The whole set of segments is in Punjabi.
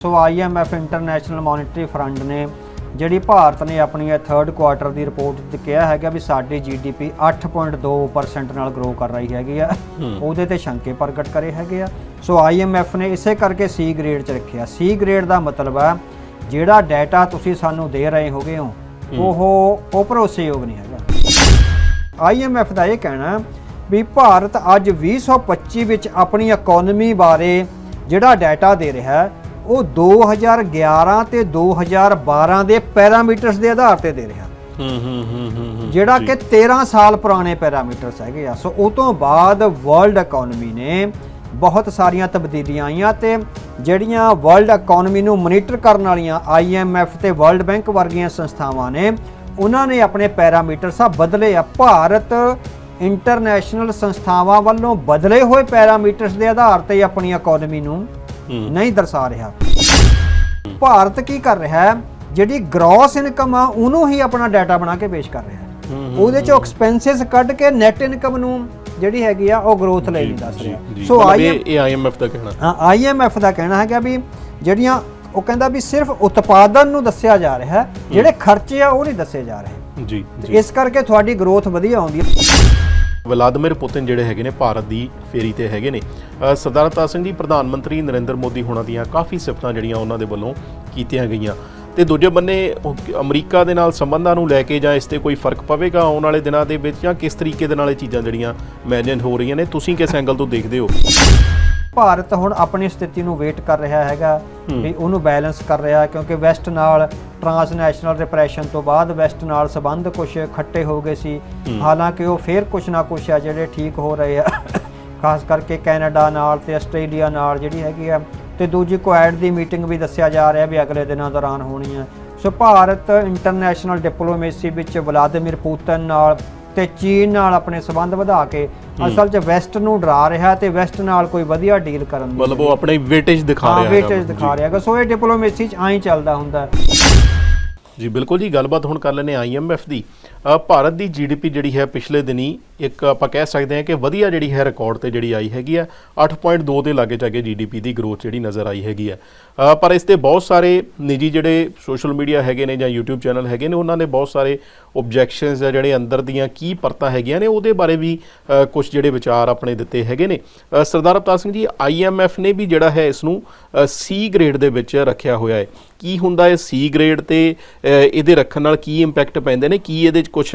So IMF international monetary fund ਨੇ ਜਿਹੜੀ ਭਾਰਤ ਨੇ ਆਪਣੀ ਥਰਡ ਕੁਆਰਟਰ ਦੀ ਰਿਪੋਰਟ 'ਚ ਕਿਹਾ ਹੈਗਾ ਵੀ ਸਾਡੀ GDP 8.2% ਨਾਲ ਗਰੋ ਕਰ ਰਹੀ ਹੈਗੀ ਆ। ਉਹਦੇ ਤੇ ਸ਼ੰਕੇ ਪ੍ਰਗਟ ਕਰੇ ਹੈਗੇ ਆ। ਸੋ IMF ਨੇ ਇਸੇ ਕਰਕੇ C ਗ੍ਰੇਡ 'ਚ ਰੱਖਿਆ। C ਗ੍ਰੇਡ ਦਾ ਮਤਲਬ ਆ ਜਿਹੜਾ ਡਾਟਾ ਤੁਸੀਂ ਸਾਨੂੰ ਦੇ ਰਹੇ ਹੋਗੇ ਹੋ ਉਹ ਉਹ ਭਰੋਸੇਯੋਗ ਨਹੀਂ ਹੈਗਾ। IMF ਦਾ ਇਹ ਕਹਿਣਾ ਵੀ ਭਾਰਤ ਅੱਜ 2025 ਵਿੱਚ ਆਪਣੀ ਇਕਨੋਮੀ ਬਾਰੇ ਜਿਹੜਾ ਡਾਟਾ ਦੇ ਰਿਹਾ ਹੈ ਉਹ 2011 ਤੇ 2012 ਦੇ ਪੈਰਾਮੀਟਰਸ ਦੇ ਆਧਾਰ ਤੇ ਦੇ ਰਿਹਾ। ਹੂੰ ਹੂੰ ਹੂੰ ਜਿਹੜਾ ਕਿ 13 ਸਾਲ ਪੁਰਾਣੇ ਪੈਰਾਮੀਟਰਸ ਹੈਗੇ ਆ। ਸੋ ਉਹ ਤੋਂ ਬਾਅਦ ਵਰਲਡ ਇਕਨੋਮੀ ਨੇ ਬਹੁਤ ਸਾਰੀਆਂ ਤਬਦੀਲੀਆਂ ਆਈਆਂ ਤੇ ਜਿਹੜੀਆਂ ਵਰਲਡ ਇਕਨੋਮੀ ਨੂੰ ਮੋਨੀਟਰ ਕਰਨ ਵਾਲੀਆਂ IMF ਤੇ ਵਰਲਡ ਬੈਂਕ ਵਰਗੀਆਂ ਸੰਸਥਾਵਾਂ ਨੇ ਉਹਨਾਂ ਨੇ ਆਪਣੇ ਪੈਰਾਮੀਟਰ ਸਭ ਬਦਲੇ ਆ। ਭਾਰਤ ਇੰਟਰਨੈਸ਼ਨਲ ਸੰਸਥਾਵਾਂ ਵੱਲੋਂ ਬਦਲੇ ਹੋਏ ਪੈਰਾਮੀਟਰਸ ਦੇ ਆਧਾਰ ਤੇ ਆਪਣੀ ਇਕਨੋਮੀ ਨੂੰ। ਨਹੀਂ ਦਰਸਾ ਰਿਹਾ। ਭਾਰਤ ਕੀ ਕਰ ਰਿਹਾ ਹੈ? ਜਿਹੜੀ ਗ੍ਰੋਸ ਇਨਕਮ ਆ ਉਹਨੂੰ ਹੀ ਆਪਣਾ ਡਾਟਾ ਬਣਾ ਕੇ ਪੇਸ਼ ਕਰ ਰਿਹਾ ਹੈ। ਉਹਦੇ ਚੋਂ ਐਕਸਪੈਂਸਸ ਕੱਢ ਕੇ ਨੈਟ ਇਨਕਮ ਨੂੰ ਜਿਹੜੀ ਹੈਗੀ ਆ ਉਹ ਗਰੋਥ ਲਈ ਨਹੀਂ ਦੱਸ ਰਿਹਾ। ਸੋ ਸੋ ਇਹ ਆਈ ਇਹ IMF ਦਾ ਕਹਿਣਾ। ਹਾਂ ਆਈਐਮਐਫ ਦਾ ਕਹਿਣਾ ਹੈਗਾ ਵੀ ਜਿਹੜੀਆਂ ਉਹ ਕਹਿੰਦਾ ਵੀ ਸਿਰਫ ਉਤਪਾਦਨ ਨੂੰ ਦੱਸਿਆ ਜਾ ਰਿਹਾ ਹੈ ਜਿਹੜੇ ਖਰਚੇ ਆ ਉਹ ਨਹੀਂ ਦੱਸੇ ਜਾ ਰਹੇ। ਜੀ ਇਸ ਕਰਕੇ ਤੁਹਾਡੀ ਗਰੋਥ ਵਧੀਆ ਆਉਂਦੀ ਹੈ। ਵਲਾਦੀਮਿਰ ਪੁਤਿਨ ਜਿਹੜੇ ਹੈਗੇ ਨੇ ਭਾਰਤ ਦੀ ਫੇਰੀ ਤੇ ਹੈਗੇ ਨੇ। ਸਰਦਾਰ ਅਵਤਾਰ ਸਿੰਘ ਜੀ, ਪ੍ਰਧਾਨ ਮੰਤਰੀ ਨਰਿੰਦਰ ਮੋਦੀ ਹੋਣਾ ਦੀਆਂ ਕਾਫੀ ਸਿਫਤਾਂ ਜਿਹੜੀਆਂ ਉਹਨਾਂ ਦੇ ਵੱਲੋਂ ਕੀਤੀਆਂ ਗਈਆਂ। ਤੇ ਦੂਜੇ ਬੰਨੇ ਅਮਰੀਕਾ ਦੇ ਨਾਲ ਸੰਬੰਧਾਂ ਨੂੰ ਲੈ ਕੇ ਜਾਂ ਇਸ ਤੇ ਕੋਈ ਫ਼ਰਕ ਪਵੇਗਾ ਆਉਣ ਵਾਲੇ ਦਿਨਾਂ ਦੇ ਵਿੱਚ ਜਾਂ ਕਿਸ ਤਰੀਕੇ ਦੇ ਨਾਲ ਇਹ ਚੀਜ਼ਾਂ ਜਿਹੜੀਆਂ ਮੈਨੇਜ ਹੋ ਰਹੀਆਂ ਨੇ, ਤੁਸੀਂ ਕਿਸ ਐਂਗਲ ਤੋਂ ਦੇਖਦੇ ਹੋ? ਭਾਰਤ ਹੁਣ ਆਪਣੀ ਸਥਿਤੀ ਨੂੰ ਵੇਟ ਕਰ ਰਿਹਾ ਹੈਗਾ ਵੀ ਉਹਨੂੰ ਬੈਲੈਂਸ ਕਰ ਰਿਹਾ ਕਿਉਂਕਿ ਵੈਸਟ ਨਾਲ ਟਰਾਂਸਨੈਸ਼ਨਲ ਰਿਪਰੈਸ਼ਨ ਤੋਂ ਬਾਅਦ ਵੈਸਟ ਨਾਲ ਸਬੰਧ ਕੁਝ ਖੱਟੇ ਹੋ ਗਏ ਸੀ। ਹਾਲਾਂਕਿ ਉਹ ਫੇਰ ਕੁਝ ਨਾ ਕੁਝ ਆ ਜਿਹੜੇ ਠੀਕ ਹੋ ਰਹੇ ਆ। ਖਾਸ ਕਰਕੇ ਕੈਨੇਡਾ ਨਾਲ ਤੇ ਆਸਟ੍ਰੇਲੀਆ ਨਾਲ ਜਿਹੜੀ ਹੈਗੀ ਆ। ਤੇ ਦੂਜੀ ਕੁਐਡ ਦੀ ਮੀਟਿੰਗ ਵੀ ਦੱਸਿਆ ਜਾ ਰਿਹਾ ਵੀ ਅਗਲੇ ਦਿਨਾਂ ਦੌਰਾਨ ਹੋਣੀ ਹੈ ਸੋ ਭਾਰਤ ਇੰਟਰਨੈਸ਼ਨਲ ਡਿਪਲੋਮੇਸੀ ਵਿੱਚ ਵਲਾਦੀਮਿਰ ਪੁਤਿਨ ਨਾਲ ਤੇ ਚੀਨ ਨਾਲ ਆਪਣੇ ਸਬੰਧ ਵਧਾ ਕੇ ਅਸਲ 'ਚ ਵੈਸਟ ਨੂੰ ਡਰਾ ਰਿਹਾ ਤੇ ਵੈਸਟ ਨਾਲ ਕੋਈ ਵਧੀਆ ਡੀਲ ਕਰਨ ਦੀ ਮਤਲਬ ਉਹ ਆਪਣੇ ਵੇਟੇਜ ਦਿਖਾ ਹਾਂ ਰਿਹਾ ਹੈਗਾ। ਵੇਟੇਜ ਦਿਖਾ ਰਿਹਾ ਹੈਗਾ। ਸੋ ਇਹ ਡਿਪਲੋਮੇਸੀ 'ਚ ਐਂ ਚੱਲਦਾ ਹੁੰਦਾ। ਹੈ। ਜੀ ਬਿਲਕੁਲ ਜੀ ਗੱਲਬਾਤ ਹੁਣ ਕਰ ਲੈਨੇ ਆਈਐਮਐਫ ਦੀ। ਭਾਰਤ ਦੀ ਜੀਡੀਪੀ ਜਿਹੜੀ ਹੈ ਪਿਛਲੇ ਦਿਨੀ ਇੱਕ ਆਪਾਂ ਕਹਿ ਸਕਦੇ ਹਾਂ ਕਿ ਵਧੀਆ ਜਿਹੜੀ ਹੈ ਰਿਕਾਰਡ ਤੇ ਜਿਹੜੀ ਆਈ ਹੈਗੀ ਆ 8.2 ਦੇ ਲਾਗੇ ਚਾਗੇ ਜੀਡੀਪੀ ਦੀ ਗਰੋਥ ਜਿਹੜੀ ਨਜ਼ਰ ਆਈ ਹੈਗੀ ਆ। ਪਰ ਇਸ ਤੇ ਬਹੁਤ ਸਾਰੇ ਨਿੱਜੀ ਜਿਹੜੇ ਸੋਸ਼ਲ ਮੀਡੀਆ ਹੈਗੇ ਨੇ ਜਾਂ YouTube ਚੈਨਲ ਹੈਗੇ ਨੇ, ਉਹਨਾਂ ਨੇ ਬਹੁਤ ਸਾਰੇ ਆਬਜੈਕਸ਼ਨਸ ਆ ਜਿਹੜੇ ਅੰਦਰ ਦੀਆਂ ਕੀ ਪਰਤਾਂ ਹੈਗੀਆਂ ਨੇ, ਉਹਦੇ ਬਾਰੇ ਵੀ ਕੁਝ ਜਿਹੜੇ ਵਿਚਾਰ ਆਪਣੇ ਦਿੱਤੇ ਹੈਗੇ ਨੇ। ਸਰਦਾਰ ਅਵਤਾਰ ਸਿੰਘ ਜੀ ਆਈਐਮਐਫ ਨੇ ਵੀ ਜਿਹੜਾ ਹੈ ਇਸ ਨੂੰ ਸੀ ਗ੍ਰੇਡ ਦੇ ਵਿੱਚ ਰੱਖਿਆ ਹੋਇਆ ਹੈ। ਕੀ ਹੁੰਦਾ ਹੈ ਸੀ ਗ੍ਰੇਡ ਤੇ ਇਹਦੇ ਰੱਖਣ ਨਾਲ ਕੀ ਇੰਪੈਕਟ ਪੈਂਦੇ ਨੇ? ਕੀ ਇਹਦੇ ਚ ਕੁਝ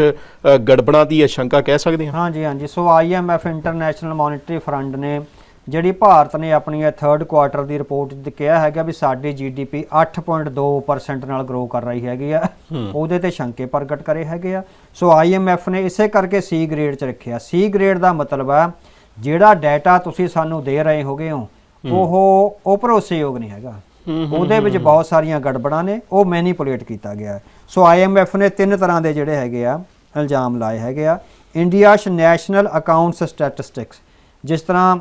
ਗੜਬੜਾਂ ਦੀ ਆਸ਼ੰਕਾ ਕਹਿ ਸਕਦੇ ਹਾਂ? ਹਾਂਜੀ ਹਾਂਜੀ। So IMF international monetary fund ਨੇ ਜਿਹੜੀ ਭਾਰਤ ਨੇ ਆਪਣੀ ਥਰਡ ਕੁਆਰਟਰ ਦੀ ਰਿਪੋਰਟ 'ਚ ਕਿਹਾ ਹੈਗਾ ਵੀ ਸਾਡੀ GDP 8.2% ਨਾਲ ਗਰੋ ਕਰ ਰਹੀ ਹੈਗੀ ਆ। ਉਹਦੇ ਤੇ ਸ਼ੰਕੇ ਪ੍ਰਗਟ ਕਰੇ ਹੈਗੇ ਆ। ਸੋ IMF ਨੇ ਇਸੇ ਕਰਕੇ C ਗ੍ਰੇਡ 'ਚ ਰੱਖਿਆ। C ਗ੍ਰੇਡ ਦਾ ਮਤਲਬ ਆ ਜਿਹੜਾ ਡਾਟਾ ਤੁਸੀਂ ਸਾਨੂੰ ਦੇ ਰਹੇ ਹੋਗੇ ਹੋ ਉਹ ਉਹ ਭਰੋਸੇਯੋਗ ਨਹੀਂ ਹੈਗਾ। ਉਹਦੇ ਵਿੱਚ ਬਹੁਤ ਸਾਰੀਆਂ ਗੜਬੜਾਂ ਨੇ ਉਹ ਮੈਨੀਪੂਲੇਟ ਕੀਤਾ ਗਿਆ। ਹੈ। ਸੋ ਆਈਐਮਐਫ ਨੇ ਤਿੰਨ ਤਰ੍ਹਾਂ ਦੇ ਜਿਹੜੇ ਹੈਗੇ ਆ ਇਲਜ਼ਾਮ ਲਾਏ ਹੈਗੇ ਆ। ਇੰਡੀਆਸ ਨੈਸ਼ਨਲ ਅਕਾਊਂਟਸ ਸਟੈਟਿਸਟਿਕਸ ਜਿਸ ਤਰ੍ਹਾਂ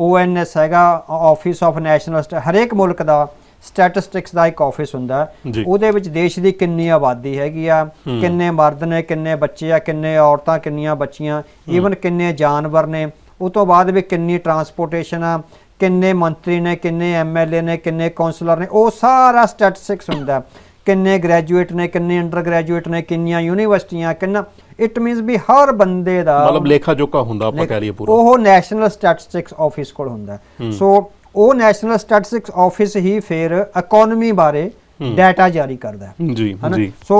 ਓਐਨਐਸ ਹੈਗਾ ਆਫਿਸ ਆਫ ਨੈਸ਼ਨਲ ਹਰੇਕ ਮੁਲਕ ਦਾ ਸਟੈਟਿਸਟਿਕਸ ਦਾ ਇੱਕ ਆਫਿਸ ਹੁੰਦਾ। ਉਹਦੇ ਵਿੱਚ ਦੇਸ਼ ਦੀ ਕਿੰਨੀ ਆਬਾਦੀ ਹੈਗੀ ਆ ਕਿੰਨੇ ਮਰਦ ਨੇ ਕਿੰਨੇ ਬੱਚੇ ਆ ਕਿੰਨੇ ਔਰਤਾਂ ਕਿੰਨੀਆਂ ਬੱਚੀਆਂ ਈਵਨ ਕਿੰਨੇ ਜਾਨਵਰ ਨੇ। ਉਹ ਤੋਂ ਬਾਅਦ ਵੀ ਕਿੰਨੀ ਟਰਾਂਸਪੋਰਟੇਸ਼ਨ ਆ ਕਿੰਨੇ ਮੰਤਰੀ ਨੇ ਕਿੰਨੇ ਐਮਐਲਏ ਨੇ ਕਿੰਨੇ ਕਾਉਂਸਲਰ ਨੇ ਉਹ ਸਾਰਾ ਸਟੈਟਿਸਟਿਕਸ ਹੁੰਦਾ ਕਿੰਨੇ ਗ੍ਰੈਜੂਏਟ ਨੇ ਕਿੰਨੇ ਅੰਡਰ ਗ੍ਰੈਜੂਏਟ ਨੇ ਕਿੰਨੀਆਂ ਯੂਨੀਵਰਸਿਟੀਆਂ ਕਿੰਨਾ ਇਟ ਮੀਨਸ ਵੀ ਹਰ ਬੰਦੇ ਦਾ ਮਤਲਬ ਲੇਖਾ ਜੋਖਾ ਹੁੰਦਾ ਆਪਾਂ ਕਹਿ ਲਈਏ ਪੂਰਾ। ਉਹ ਨੈਸ਼ਨਲ ਸਟੈਟਿਸਟਿਕਸ ਆਫਿਸ ਕੋਲ ਹੁੰਦਾ। ਸੋ ਉਹ ਨੈਸ਼ਨਲ ਸਟੈਟਿਸਟਿਕਸ ਆਫਿਸ ਹੀ ਫਿਰ ਇਕਨੋਮੀ ਬਾਰੇ ਡਾਟਾ ਜਾਰੀ ਕਰਦਾ ਹੈ। ਜੀ ਜੀ। ਸੋ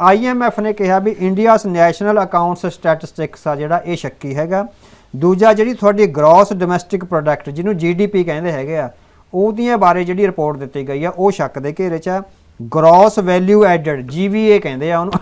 ਆਈਐਮਐਫ ਨੇ ਕਿਹਾ ਵੀ ਇੰਡੀਆਸ ਨੈਸ਼ਨਲ ਅਕਾਊਂਟਸ ਸਟੈਟਿਸਟਿਕਸ ਆ ਜਿਹੜਾ ਇਹ ਸ਼ੱਕੀ ਹੈਗਾ। ਦੂਜਾ ਜਿਹੜੀ ਤੁਹਾਡੀ ਗ੍ਰੋਸ ਡੋਮੈਸਟਿਕ ਪ੍ਰੋਡਕਟ ਜਿਹਨੂੰ ਜੀਡੀਪੀ ਕਹਿੰਦੇ ਹੈਗੇ ਆ ਉਹਦੀਆਂ ਬਾਰੇ ਜਿਹੜੀ ਰਿਪੋਰਟ ਦਿੱਤੀ ਗਈ ਆ ਉਹ ਸ਼ੱਕ ਦੇ ਘੇਰੇ 'ਚ ਆ। ਗ੍ਰੋਸ ਵੈਲਿਊ ਐਡਡ ਜੀਵੀਏ ਕਹਿੰਦੇ ਆ ਉਹਨੂੰ।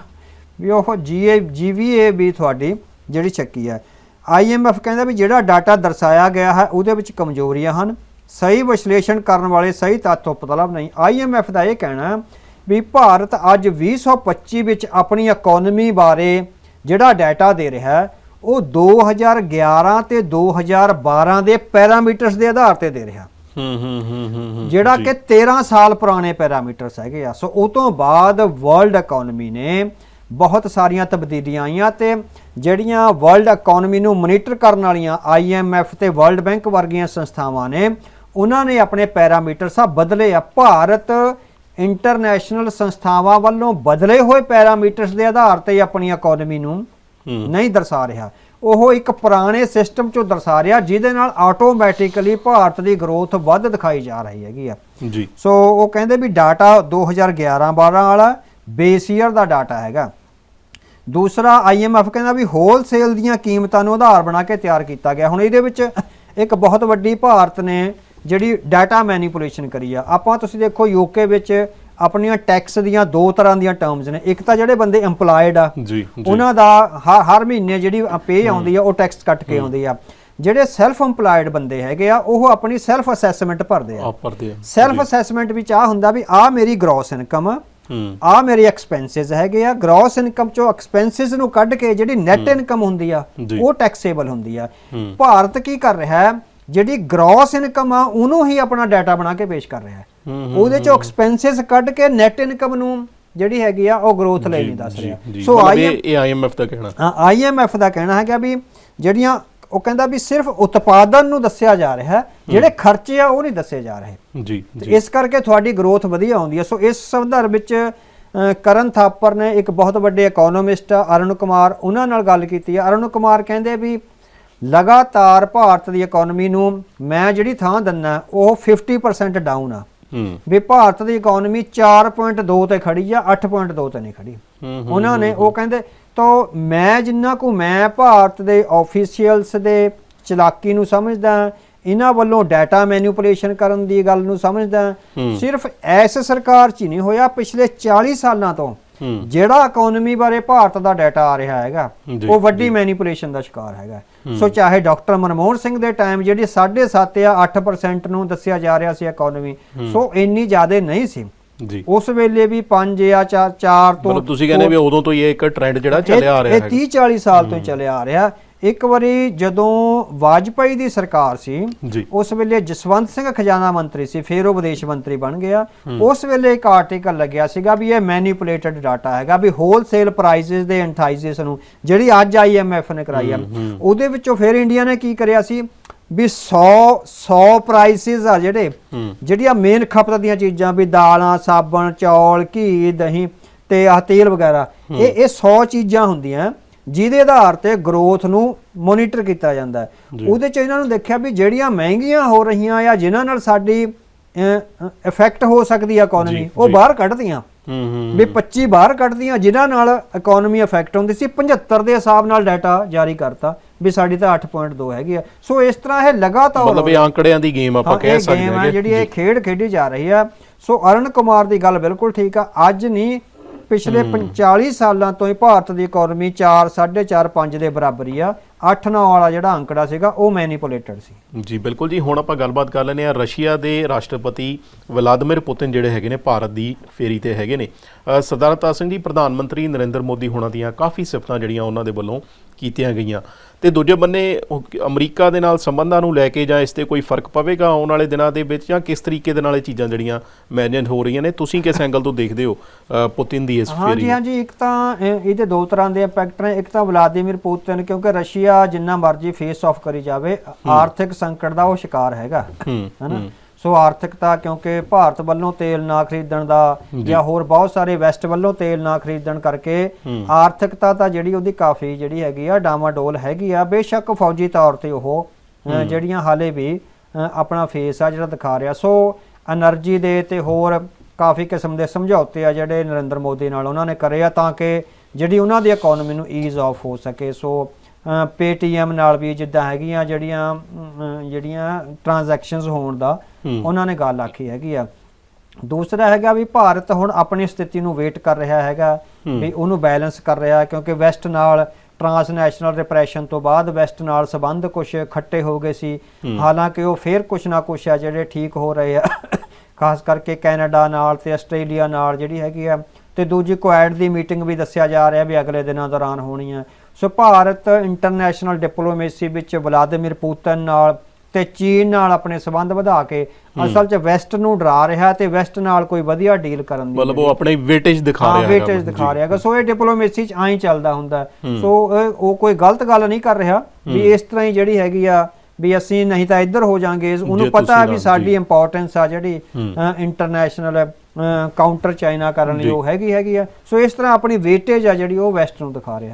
ਵੀ ਉਹ ਜੀਏ ਜੀਵੀਏ ਵੀ ਤੁਹਾਡੀ ਜਿਹੜੀ ਸ਼ੱਕੀ ਆ ਆਈਐਮਐਫ ਕਹਿੰਦਾ ਵੀ ਜਿਹੜਾ ਡਾਟਾ ਦਰਸਾਇਆ ਗਿਆ ਹੈ, ਉਹਦੇ ਵਿੱਚ ਕਮਜ਼ੋਰੀਆਂ ਹਨ। ਸਹੀ ਵਿਸ਼ਲੇਸ਼ਣ ਕਰਨ ਵਾਲੇ ਸਹੀ ਤੱਥ ਉਪਲਬਧ ਨਹੀਂ। ਆਈਐਮਐਫ ਦਾ ਇਹ ਕਹਿਣਾ ਵੀ ਭਾਰਤ ਅੱਜ 2025 ਵਿੱਚ ਆਪਣੀ ਇਕਨੋਮੀ ਬਾਰੇ ਜਿਹੜਾ ਡਾਟਾ ਦੇ ਰਿਹਾ ਹੈ, ਉਹ 2011 ਤੇ 2012 ਦੇ ਪੈਰਾਮੀਟਰਸ ਦੇ ਆਧਾਰ ਤੇ ਦੇ ਰਿਹਾ। ਹੂੰ ਹੂੰ ਹੂੰ ਜਿਹੜਾ ਕਿ 13 ਸਾਲ ਪੁਰਾਣੇ ਪੈਰਾਮੀਟਰਸ ਹੈਗੇ ਆ। ਸੋ ਉਹ ਤੋਂ ਬਾਅਦ ਵਰਲਡ ਇਕਨੋਮੀ ਨੇ ਬਹੁਤ ਸਾਰੀਆਂ ਤਬਦੀਲੀਆਂ ਆਈਆਂ ਤੇ ਜਿਹੜੀਆਂ ਵਰਲਡ ਇਕਨੋਮੀ ਨੂੰ ਮੋਨੀਟਰ ਕਰਨ ਵਾਲੀਆਂ IMF ਤੇ ਵਰਲਡ ਬੈਂਕ ਵਰਗੀਆਂ ਸੰਸਥਾਵਾਂ ਨੇ ਉਹਨਾਂ ਨੇ ਆਪਣੇ ਪੈਰਾਮੀਟਰ ਸਭ ਬਦਲੇ ਆ। ਭਾਰਤ ਇੰਟਰਨੈਸ਼ਨਲ ਸੰਸਥਾਵਾਂ ਵੱਲੋਂ ਬਦਲੇ ਹੋਏ ਪੈਰਾਮੀਟਰਸ ਦੇ ਆਧਾਰ ਤੇ ਆਪਣੀ ਇਕਨੋਮੀ ਨੂੰ। ਨਹੀਂ ਦਰਸਾ ਰਿਹਾ। ਉਹ ਇੱਕ ਪੁਰਾਣੇ ਸਿਸਟਮ ਚੋਂ ਦਰਸਾ ਰਿਹਾ ਜਿਹਦੇ ਨਾਲ ਆਟੋਮੈਟਿਕਲੀ ਭਾਰਤ ਦੀ ਗਰੋਥ ਵੱਧ ਦਿਖਾਈ ਜਾ ਰਹੀ ਹੈਗੀ ਆ। ਜੀ। ਸੋ ਉਹ ਕਹਿੰਦੇ ਵੀ ਡਾਟਾ 2011-12 ਵਾਲਾ ਬੇਸ ਈਅਰ ਦਾ ਡਾਟਾ ਹੈਗਾ। ਦੂਸਰਾ ਆਈਐਮਐਫ ਕਹਿੰਦਾ ਵੀ ਹੋਲਸੇਲ ਦੀਆਂ ਕੀਮਤਾਂ ਨੂੰ ਆਧਾਰ ਬਣਾ ਕੇ ਤਿਆਰ ਕੀਤਾ ਗਿਆ। ਹੁਣ ਇਹਦੇ ਵਿੱਚ ਇੱਕ ਬਹੁਤ ਵੱਡੀ ਭਾਰਤ ਨੇ ਜਿਹੜੀ ਡਾਟਾ ਮੈਨੀਪੂਲੇਸ਼ਨ ਕਰੀ ਆ। ਆਪਾਂ ਤੁਸੀਂ ਦੇਖੋ ਯੂਕੇ ਵਿੱਚ ਆਪਣੀਆਂ ਟੈਕਸ ਦੀਆਂ ਦੋ ਤਰ੍ਹਾਂ ਦੀਆਂ ਟਰਮਸ ਨੇ। ਇੱਕ ਤਾਂ ਜਿਹੜੇ ਬੰਦੇ EMPLOYED ਆ ਜੀ ਉਹਨਾਂ ਦਾ ਹਰ ਮਹੀਨੇ ਜਿਹੜੀ ਪੇ ਆਉਂਦੀ ਆ ਉਹ ਟੈਕਸ ਕੱਟ ਕੇ ਆਉਂਦੀ ਆ। ਜਿਹੜੇ ਸੈਲਫ EMPLOYED ਬੰਦੇ ਹੈਗੇ ਆ ਉਹ ਆਪਣੀ ਸੈਲਫ ਅਸੈਸਮੈਂਟ ਭਰਦੇ ਆ। ਪੜਦੇ ਆ। ਸੈਲਫ ਅਸੈਸਮੈਂਟ ਵਿੱਚ ਆ ਹੁੰਦਾ ਵੀ ਆ ਮੇਰੀ ਗ੍ਰੋਸ ਇਨਕਮ ਆ ਆ ਮੇਰੇ ਐਕਸਪੈਂਸਸ ਹੈਗੇ ਆ। ਗ੍ਰੋਸ ਇਨਕਮ ਚੋਂ ਐਕਸਪੈਂਸਸ ਨੂੰ ਕੱਢ ਕੇ ਜਿਹੜੀ ਨੈਟ ਇਨਕਮ ਹੁੰਦੀ ਆ। ਉਹ ਟੈਕਸੇਬਲ ਹੁੰਦੀ ਆ। ਭਾਰਤ ਕੀ ਕਰ ਰਿਹਾ ਹੈ? ਜਿਹੜੀ ਗ੍ਰੋਸ ਇਨਕਮ ਆ ਉਹਨੂੰ ਹੀ ਆਪਣਾ ਡਾਟਾ ਬਣਾ ਕੇ ਪੇਸ਼ ਕਰ ਰਿਹਾ ਹੈ। ਹੂੰ, ਉਹਦੇ ਚੋਂ ਐਕਸਪੈਂਸਸ ਕੱਢ ਕੇ ਨੈਟ ਇਨਕਮ ਨੂੰ ਜਿਹੜੀ ਹੈਗੀ ਆ ਉਹ ਗਰੋਥ ਲਈ ਨਹੀਂ ਦੱਸ ਰਿਹਾ। ਸੋ ਇਹ ਆਈਐਮਐਫ ਦਾ ਕਹਿਣਾ। ਆਈਐਮਐਫ ਦਾ ਕਹਿਣਾ ਹੈਗਾ ਵੀ ਜਿਹੜੀਆਂ ਉਹ ਕਹਿੰਦਾ ਵੀ ਸਿਰਫ ਉਤਪਾਦਨ ਨੂੰ ਦੱਸਿਆ ਜਾ ਰਿਹਾ ਹੈ। ਜਿਹੜੇ ਖਰਚੇ ਆ ਉਹ ਨਹੀਂ ਦੱਸੇ ਜਾ ਰਹੇ। ਜੀ ਇਸ ਕਰਕੇ ਤੁਹਾਡੀ ਗਰੋਥ ਵਧੀਆ ਆਉਂਦੀ ਹੈ। ਸੋ ਇਸ ਸੰਦਰਭ ਵਿੱਚ ਕਰਨ ਥਾਪਰ ਨੇ ਇੱਕ ਬਹੁਤ ਵੱਡੇ ਇਕਨੋਮਿਸਟ ਅਰੁਣ ਕੁਮਾਰ ਉਹਨਾਂ ਨਾਲ ਗੱਲ ਕੀਤੀ ਹੈ ਅਰੁਣ ਕੁਮਾਰ ਕਹਿੰਦੇ ਵੀ ਲਗਾਤਾਰ ਭਾਰਤ ਦੀ ਇਕਨੋਮੀ ਨੂੰ ਮੈਂ ਜਿਹੜੀ ਥਾਂ ਦਿੰਨਾ ਉਹ 50% ਡਾਊਨ ਆ। ਵੀ ਭਾਰਤ ਦੀ ਇਕਨੋਮੀ 4.2 ਤੇ ਖੜੀ ਆ 8.2 ਤੇ ਨਹੀਂ ਖੜੀ। ਉਹਨਾਂ ਨੇ ਉਹ ਕਹਿੰਦੇ ਤਾਂ ਮੈਂ ਜਿੰਨਾ ਕੁ ਮੈਂ ਭਾਰਤ ਦੇ ਆਫੀਸ਼ੀਅਲਸ ਦੇ ਚਲਾਕੀ ਨੂੰ ਸਮਝਦਾ ਇਹਨਾਂ ਵੱਲੋਂ ਡਾਟਾ ਮੈਨੀਪੂਲੇਸ਼ਨ ਕਰਨ ਦੀ ਗੱਲ ਨੂੰ ਸਮਝਦਾ। ਸਿਰਫ ਐਸ ਸਰਕਾਰ 'ਚ ਨਹੀਂ ਹੋਇਆ ਪਿਛਲੇ 40 ਸਾਲਾਂ ਤੋਂ। ਜਿਹੜਾ ਇਕਨੋਮੀ ਬਾਰੇ ਭਾਰਤ ਦਾ ਡਾਟਾ ਆ ਰਿਹਾ ਹੈਗਾ ਉਹ ਵੱਡੀ ਮੈਨੀਪੂਲੇਸ਼ਨ ਦਾ ਸ਼ਿਕਾਰ ਹੈਗਾ। ਸੋ ਚਾਹੇ ਡਾਕਟਰ ਮਨਮੋਹਨ ਸਿੰਘ ਦੇ ਟਾਈਮ ਜਿਹੜੀ 7.5 ਜਾਂ 8% ਨੂੰ ਦੱਸਿਆ ਜਾ ਰਿਹਾ ਸੀ ਇਕਨੋਮੀ ਸੋ ਇੰਨੀ ਜ਼ਿਆਦਾ ਨਹੀਂ ਸੀ। ਜੀ। ਉਸ ਵੇਲੇ ਵੀ 5 ਜਾਂ 4 4 ਤੋਂ ਮਤਲਬ ਤੁਸੀਂ ਕਹਿੰਦੇ ਵੀ ਉਦੋਂ ਤੋਂ ਹੀ ਇਹ ਇੱਕ ਟ੍ਰੈਂਡ ਜਿਹੜਾ ਚੱਲਿਆ ਆ ਰਿਹਾ ਇਹ ਹੈ 30 40 ਸਾਲ ਤੋਂ ਚੱਲਿਆ ਆ ਰਿਹਾ। ਇੱਕ ਵਾਰੀ ਜਦੋਂ ਵਾਜਪਾਈ ਦੀ ਸਰਕਾਰ ਸੀ ਉਸ ਵੇਲੇ ਜਸਵੰਤ ਸਿੰਘ ਖਜ਼ਾਨਾ ਮੰਤਰੀ ਸੀ ਫਿਰ ਉਹ ਵਿਦੇਸ਼ ਮੰਤਰੀ ਬਣ ਗਿਆ। ਉਸ ਵੇਲੇ ਇੱਕ ਆਰਟੀਕਲ ਲੱਗਿਆ ਸੀਗਾ ਵੀ ਇਹ ਮੈਨੀਪੂਲੇਟਡ ਡਾਟਾ ਹੈਗਾ ਵੀ ਹੋਲਸੇਲ ਪ੍ਰਾਈਸਸ ਦੇ ਐਂਟਾਈਜ਼ਸ ਨੂੰ ਜਿਹੜੀ ਅੱਜ ਆਈਐਮਐਫ ਨੇ ਕਰਾਈ ਆ। ਉਹਦੇ ਵਿੱਚੋਂ ਫਿਰ ਇੰਡੀਆ ਨੇ ਕੀ ਕਰਿਆ ਸੀ ਵੀ 100 100 ਪ੍ਰਾਈਸਸ ਆ ਜਿਹੜੇ ਜਿਹੜੀਆਂ ਮੇਨ ਖਪਤ ਦੀਆਂ ਚੀਜ਼ਾਂ ਵੀ ਦਾਲਾਂ ਸਾਬਣ ਚੌਲ ਘੀ ਦਹੀਂ ਤੇ ਆਹ ਤੇਲ ਵਗੈਰਾ ਇਹ ਇਹ 100 ਚੀਜ਼ਾਂ ਹੁੰਦੀਆਂ। ਜਿਹਦੇ ਆਧਾਰ ਤੇ ਗਰੋਥ ਨੂੰ ਮੋਨੀਟਰ ਕੀਤਾ ਜਾਂਦਾ ਹੈ। ਉਹਦੇ ਚ ਇਹਨਾਂ ਨੂੰ ਦੇਖਿਆ ਵੀ ਜਿਹੜੀਆਂ ਮਹਿੰਗੀਆਂ ਹੋ ਰਹੀਆਂ ਆ ਜਿਨ੍ਹਾਂ ਨਾਲ ਸਾਡੀ ਇਫੈਕਟ ਹੋ ਸਕਦੀ ਹੈ ਇਕਨੋਮੀ ਉਹ। ਬਾਹਰ ਕੱਢਦੀਆਂ। ਹੂੰ ਹੂੰ ਵੀ 25 ਬਾਹਰ ਕੱਢਦੀਆਂ ਜਿਨ੍ਹਾਂ ਨਾਲ ਇਕਨੋਮੀ ਇਫੈਕਟ ਹੁੰਦੀ ਸੀ। 75 ਦੇ ਹਿਸਾਬ ਨਾਲ ਡਾਟਾ ਜਾਰੀ ਕਰਤਾ ਵੀ ਸਾਡੀ ਤਾਂ 8.2 ਹੈਗੀ ਆ। ਸੋ ਇਸ ਤਰ੍ਹਾਂ ਇਹ ਲਗਾਤਾਰ ਮਤਲਬ ਇਹ ਆંકੜਿਆਂ ਦੀ ਗੇਮ ਆਪਾਂ ਕਹਿ ਸਕਦੇ ਹਾਂ ਜਿਹੜੀ ਇਹ ਖੇਡ ਖੇਡੀ ਜਾ ਰਹੀ ਆ। ਸੋ ਅਰੁਣ ਕੁਮਾਰ ਦੀ ਗੱਲ ਬਿਲਕੁਲ ਠੀਕ ਆ। ਅੱਜ ਨਹੀਂ ਪਿਛਲੇ 45 ਸਾਲਾਂ ਤੋਂ ਹੀ ਭਾਰਤ ਦੀ ਇਕਨੋਮੀ 4 4.5 5 ਦੇ ਬਰਾਬਰ ਹੀ ਆ। 8 9 ਵਾਲਾ ਜਿਹੜਾ ਅੰਕੜਾ ਸੀਗਾ ਉਹ ਮੈਨੀਪੂਲੇਟਡ ਸੀ। ਜੀ ਬਿਲਕੁਲ ਜੀ। ਹੁਣ ਆਪਾਂ ਗੱਲਬਾਤ ਕਰ ਲੈਂਦੇ ਆ ਰਸ਼ੀਆ ਦੇ ਰਾਸ਼ਟਰਪਤੀ ਵਲਾਦੀਮਿਰ ਪੁਤਿਨ ਜਿਹੜੇ ਹੈਗੇ ਨੇ ਭਾਰਤ ਦੀ ਫੇਰੀ ਤੇ ਹੈਗੇ ਨੇ। ਸਰਦਾਰ ਸਿੰਘ ਜੀ ਪ੍ਰਧਾਨ ਮੰਤਰੀ ਨਰਿੰਦਰ ਮੋਦੀ ਹੋਣਾ ਦੀਆਂ ਕਾਫੀ ਸਿਫਤਾਂ ਜਿਹੜੀਆਂ ਉਹਨਾਂ ਦੇ ਵੱਲੋਂ ਕੀਤੀਆਂ ਗਈਆਂ। ਤੇ ਦੂਜੇ ਬੰਨੇ ਅਮਰੀਕਾ ਦੇ ਨਾਲ ਸੰਬੰਧਾਂ ਨੂੰ ਲੈ ਕੇ ਜਾਂ ਇਸ ਤੇ ਕੋਈ ਫ਼ਰਕ ਪਵੇਗਾ ਆਉਣ ਵਾਲੇ ਦਿਨਾਂ ਦੇ ਵਿੱਚ ਜਾਂ ਕਿਸ ਤਰੀਕੇ ਦੇ ਨਾਲ ਇਹ ਚੀਜ਼ਾਂ ਜਿਹੜੀਆਂ ਮੈਨੇਜ ਹੋ ਰਹੀਆਂ ਨੇ? ਤੁਸੀਂ ਕਿਸ ਐਂਗਲ ਤੋਂ ਦੇਖਦੇ ਹੋ ਪੁਤਿਨ ਦੀ ਇਸ ਫੇਰੀ ਹਾਂਜੀ? ਹਾਂਜੀ ਇੱਕ ਤਾਂ ਇਹ- ਇਹਦੇ ਦੋ ਤਰ੍ਹਾਂ ਦੇ ਇੰਪੈਕਟ ਨੇ। ਇੱਕ ਤਾਂ ਵਲਾਦੀਮੀਰ ਪੁਤਿਨ ਕਿਉਂਕਿ ਰਸ਼ੀਆ ਜਿੰਨਾ ਮਰਜ਼ੀ ਫੇਸ ਆਫ ਕਰੀ ਜਾਵੇ ਆਰਥਿਕ ਸੰਕਟ ਦਾ ਉਹ ਸ਼ਿਕਾਰ ਹੈਗਾ। ਹਨਾ? ਸੋ ਆਰਥਿਕਤਾ ਕਿਉਂਕਿ ਭਾਰਤ ਵੱਲੋਂ ਤੇਲ ਨਾ ਖਰੀਦਣ ਦਾ ਜਾਂ। ਹੋਰ ਬਹੁਤ ਸਾਰੇ ਵੈਸਟ ਵੱਲੋਂ ਤੇਲ ਨਾ ਖਰੀਦਣ ਕਰਕੇ ਆਰਥਿਕਤਾ ਤਾਂ ਜਿਹੜੀ ਉਹਦੀ ਕਾਫੀ ਜਿਹੜੀ ਹੈਗੀ ਆ ਡਾਮਾਡੋਲ ਹੈਗੀ ਆ ਬੇਸ਼ੱਕ ਫੌਜੀ ਤੌਰ ਤੇ ਉਹ ਜਿਹੜੀਆਂ ਹਾਲੇ ਵੀ ਆਪਣਾ ਫੇਸ ਆ ਜਿਹੜਾ ਦਿਖਾ ਰਿਹਾ। ਸੋ એનર્ਜੀ ਦੇ ਤੇ ਹੋਰ ਕਾਫੀ ਕਿਸਮ ਦੇ ਸਮਝੌਤੇ ਆ ਜਿਹੜੇ ਨਰਿੰਦਰ ਮੋਦੀ ਨਾਲ ਉਹਨਾਂ ਨੇ ਕਰੇ ਆ ਤਾਂ ਕਿ ਜਿਹੜੀ ਉਹਨਾਂ ਦੀ ਇਕਨੋਮੀ ਨੂੰ ਈਜ਼ ਆਫ ਹੋ ਸਕੇ। ਸੋ ਪੇਟੀਐਮ ਨਾਲ ਵੀ ਜਿੱਦਾਂ ਹੈਗੀਆਂ ਜਿਹੜੀਆਂ ਜਿਹੜੀਆਂ ਟ੍ਰਾਂਜੈਕਸ਼ਨਸ ਹੋਣ ਦਾ ਉਹਨਾਂ ਨੇ ਗੱਲ ਆਖੀ ਹੈਗੀ ਆ। ਦੂਸਰਾ ਹੈਗਾ ਵੀ ਭਾਰਤ ਹੁਣ ਆਪਣੀ ਸਥਿਤੀ ਨੂੰ ਵੇਟ ਕਰ ਰਿਹਾ ਹੈਗਾ ਵੀ ਉਹਨੂੰ ਬੈਲੈਂਸ ਕਰ ਰਿਹਾ ਕਿਉਂਕਿ ਵੈਸਟ ਨਾਲ ਟ੍ਰਾਂਸਨੈਸ਼ਨਲ ਰਿਪਰੈਸ਼ਨ ਤੋਂ ਬਾਅਦ ਵੈਸਟ ਨਾਲ ਸਬੰਧ ਕੁਝ ਖੱਟੇ ਹੋ ਗਏ ਸੀ। ਹਾਲਾਂਕਿ ਉਹ ਫੇਰ ਕੁਝ ਨਾ ਕੁਝ ਆ ਜਿਹੜੇ ਠੀਕ ਹੋ ਰਹੇ ਆ। ਖਾਸ ਕਰਕੇ ਕੈਨੇਡਾ ਨਾਲ ਤੇ ਆਸਟ੍ਰੇਲੀਆ ਨਾਲ ਜਿਹੜੀ ਹੈਗੀ ਆ। ਤੇ ਦੂਜੀ ਕੁਐਡ ਦੀ ਮੀਟਿੰਗ ਵੀ ਦੱਸਿਆ ਜਾ ਰਿਹਾ ਵੀ ਅਗਲੇ ਦਿਨਾਂ ਦੌਰਾਨ ਹੋਣੀ ਹੈ ਸੋ ਭਾਰਤ ਇੰਟਰਨੈਸ਼ਨਲ ਡਿਪਲੋਮੇਸੀ ਵਿੱਚ ਵਲਾਦੀਮਿਰ ਪੁਤਿਨ ਨਾਲ ਤੇ ਚੀਨ ਨਾਲ ਆਪਣੇ ਸਬੰਧ ਵਧਾ ਕੇ ਅਸਲ 'ਚ ਵੈਸਟ ਨੂੰ ਡਰਾ ਰਿਹਾ ਤੇ ਵੈਸਟ ਨਾਲ ਕੋਈ ਵਧੀਆ ਡੀਲ ਕਰਨ ਦੀ ਮਤਲਬ ਉਹ ਆਪਣੀ ਵੇਟੇਜ ਦਿਖਾ ਹਾਂ ਰਿਹਾ ਹੈਗਾ। ਵੇਟੇਜ ਦਿਖਾ ਰਿਹਾ ਹੈਗਾ। ਸੋ ਇਹ ਡਿਪਲੋਮੇਸੀ 'ਚ ਐਂ ਚੱਲਦਾ ਹੁੰਦਾ। ਹੈ। ਸੋ ਉਹ ਕੋਈ ਗਲਤ ਗੱਲ ਨਹੀਂ ਕਰ ਰਿਹਾ ਵੀ ਇਸ ਤਰ੍ਹਾਂ ਹੀ ਜਿਹੜੀ ਹੈਗੀ ਆ ਵੀ ਅਸੀਂ ਨਹੀਂ ਤਾਂ ਇੱਧਰ ਹੋ ਜਾਾਂਗੇ। ਉਹਨੂੰ ਪਤਾ ਤੁਸੀਂ ਵੀ ਸਾਡੀ। ਇੰਪੋਰਟੈਂਸ ਆ ਜਿਹੜੀ ਹੂੰ। ਇੰਟਰਨੈਸ਼ਨਲ ਕਾਊਂਟਰ ਚਾਈਨਾ ਕਰਨ ਲਈ। ਉਹ ਹੈਗੀ ਹੈਗੀ ਆ। ਸੋ ਇਸ ਤਰ੍ਹਾਂ ਆਪਣੀ ਵੇਟੇਜ ਆ ਜਿਹੜੀ ਉਹ ਵੈਸਟ ਨੂੰ ਦਿਖਾ ਰਿਹਾ